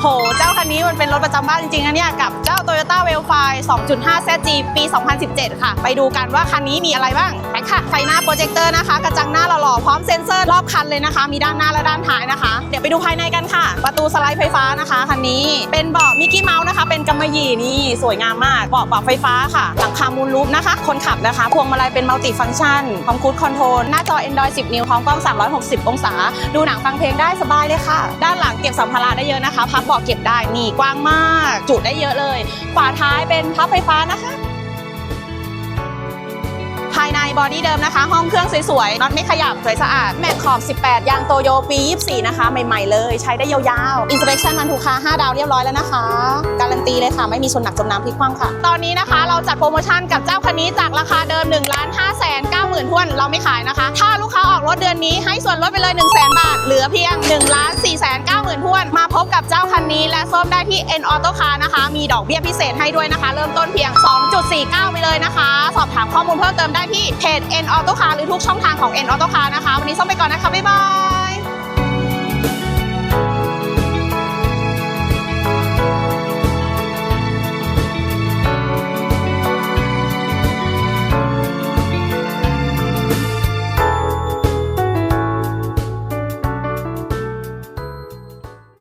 โห เจ้าคันนี้มันเป็นรถประจำบ้านจริงๆนะเนี่ยกับเจ้า Toyota w e l f i 2.5 ZG ปี 2017 ค่ะ ไปดูกันว่าคันนี้มีอะไรบ้างไปค่ะ ไฟหน้าโปรเจคเตอร์นะคะ กระจังหน้าหล่อๆ พร้อมเซ็นเซอร์รอบคันเลยนะคะ มีด้านหน้าและด้านท้ายนะคะ เดี๋ยวไปดูภายในกันค่ะ ประตูสไลด์ไฟฟ้านะคะคันนี้เป็นเบาะมิกกี้เมาส์นะคะ เป็นกำมะหยี่นี่สวยงามมากเบาะปรับไฟฟ้าค่ะ หลังคามูลรูปนะคะ คนขับนะคะ พวงมาลัยเป็นมัลติฟังก์ชันคอมคูดคอนโทรลหน้าจอ Android 10 นิ้วพร้อมกล้อง 360 องศา ดูหนังฟังเพลงได้สบายเลยค่ะ ด้านหลังเก็บสัมภาระได้เยอะนะคะ พับเบาะเก็บได้นี่กว้างมาก จุได้เยอะเลย ฝาท้ายเป็นพับไฟฟ้านะคะ บอดี้เดิมนะคะ ห้องเครื่องสวยๆน็อตไม่ขยับสวยสะอาด แม็กขอบ 18 ยางโตโยปี 24 นะคะ ใหม่ๆเลย ใช้ได้ยาวๆ Inspection มันถูกค่า5 ดาวเรียบร้อยแล้วนะคะ การันตีเลยค่ะ ไม่มีชนหนักจมน้ำพลิกคว่ำค่ะ ตอนนี้นะคะเราจัดโปรโมชั่นกับเจ้าคันนี้จากราคาเดิม1 5 9 9 0 0 0 0ทวนเราไม่ขายนะคะ ถ้าลูกค้าออกรถเดือนนี้ให้ส่วนลดไปเลย1 0 0 0 0 0บาท เหลือเพียง1 4 9 9 0 0 0ทวน มาพบกับเจ้าคันนี้และส้มได้ที่ N Auto Car นะคะ มีดอกเบี้ยพิเศษให้ด้วยนะคะ เริ่มต้นเพียง เลยนะคะ สอบถามข้อมูลเพิ่มเติมได้ที่เพจ N Auto Car หรือทุกช่องทางของ N Auto Car นะคะ วันนี้ส้มไปก่อนนะคะ บ๊ายบาย